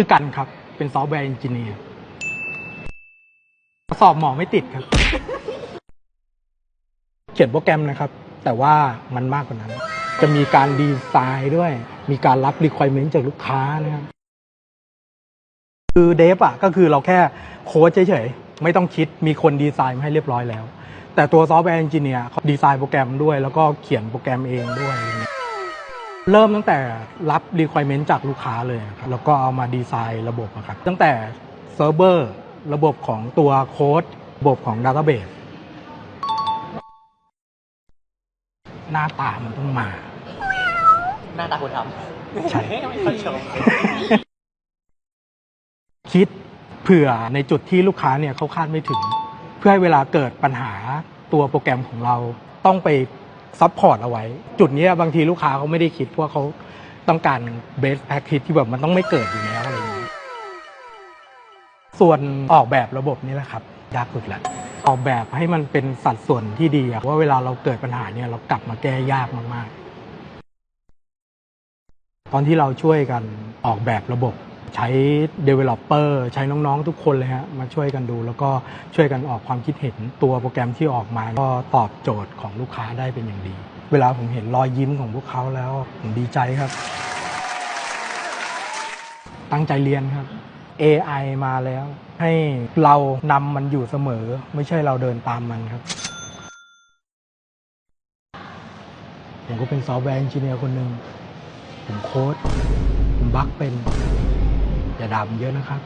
ชื่อกันครับ เป็นซอฟต์แวร์เอนจิเนียร์สอบหมอไม่ติดครับ เขียนโปรแกรมนะครับ แต่ว่ามันมากกว่านั้น จะมีการดีไซน์ด้วย มีการรับ requirement จากลูกค้านะครับ คือเดฟอะก็คือเราแค่โค้ดเฉยๆ ไม่ต้องคิด มีคนดีไซน์มาให้เรียบร้อยแล้ว แต่ตัวซอฟต์แวร์เอนจิเนียร์เขาดีไซน์โปรแกรมด้วย แล้วก็เขียนโปรแกรมเองด้วยอะไร เงี้ยเริ่มตั้งแต่รับ requirement จากลูกค้าเลยครับแล้วก็เอามาดีไซน์ระบบอะครับตั้งแต่เซิร์ฟเวอร์ระบบของตัวโค้ดระบบของ Database หน้าตามันต้องมา หน้าตาคนทใช่ำไม่ค่อยชมคิดเผื่อในจุดที่ลูกค้าเนี่ยเขาคาดไม่ถึง เพื่อให้เวลาเกิดปัญหาตัวโปรแกรมของเราต้องไป ซัพพอร์ตเอาไว้ จุดเนี้ยบางทีลูกค้าเขาไม่ได้คิดเพราะว่าเขาต้องการเบสแพ็กที่ที่แบบมันต้องไม่เกิดอยู่แล้วอะไรอย่างนี้ส่วนออกแบบระบบนี่แหละครับยากสุดแหละออกแบบให้มันเป็นสัดส่วนที่ดีอะว่าเวลาเราเกิดปัญหาเนี่ยเรากลับมาแก้ยากมากๆ ตอนที่เราช่วยกันออกแบบระบบ ใช้ Developer ใช้น้องๆทุกคนเลยฮะมาช่วยกันดู แล้วก็ช่วยกันออกความคิดเห็นตัวโปรแกรมที่ออกมาก็ตอบโจทย์ของลูกค้าได้เป็นอย่างดี เวลาผมเห็นรอยยิ้มของพวกเขาแล้วผมดีใจครับ ตั้งใจเรียนครับ AI มาแล้ว ให้เรานำมันอยู่เสมอ ไม่ใช่เราเดินตามมันครับผมก็เป็นซอฟต์แวร์เอนจิเนียร์คนหนึ่งผมโค้ด ผมบักเป็น จะดำเยอะนะครับ